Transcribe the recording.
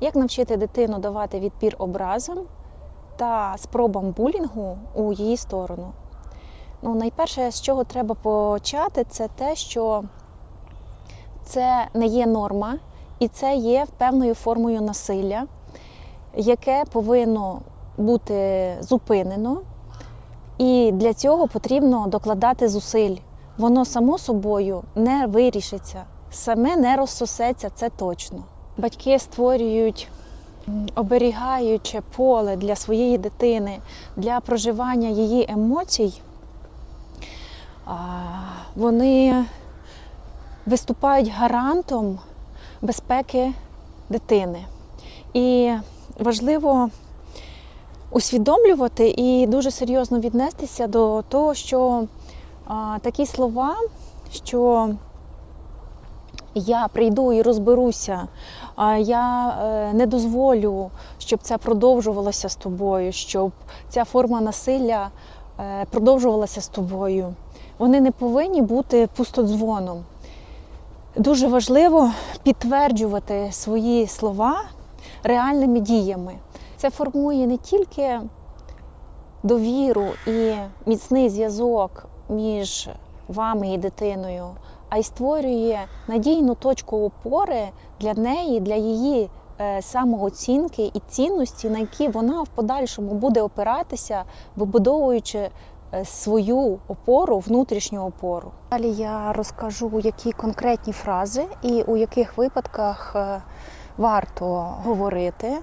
Як навчити дитину давати відпір образам та спробам булінгу у її сторону? Ну, найперше, з чого треба почати, це те, що це не є норма, і це є певною формою насилля, яке повинно бути зупинено. І для цього потрібно докладати зусиль. Воно само собою не вирішиться, саме не розсосеться, це точно. Батьки створюють оберігаюче поле для своєї дитини, для проживання її емоцій. Вони виступають гарантом безпеки дитини. І важливо усвідомлювати і дуже серйозно віднестися до того, що такі слова, що я прийду і розберуся, а я е, не дозволю, щоб це продовжувалося з тобою, щоб ця форма насилля е, продовжувалася з тобою. Вони не повинні бути пустодзвоном. Дуже важливо підтверджувати свої слова реальними діями. Це формує не тільки довіру і міцний зв'язок між вами і дитиною, а й створює надійну точку опори для неї, для її е, самооцінки і цінності, на які вона в подальшому буде опиратися, вибудовуючи е, свою опору, внутрішню опору. Далі я розкажу, які конкретні фрази і у яких випадках е, варто говорити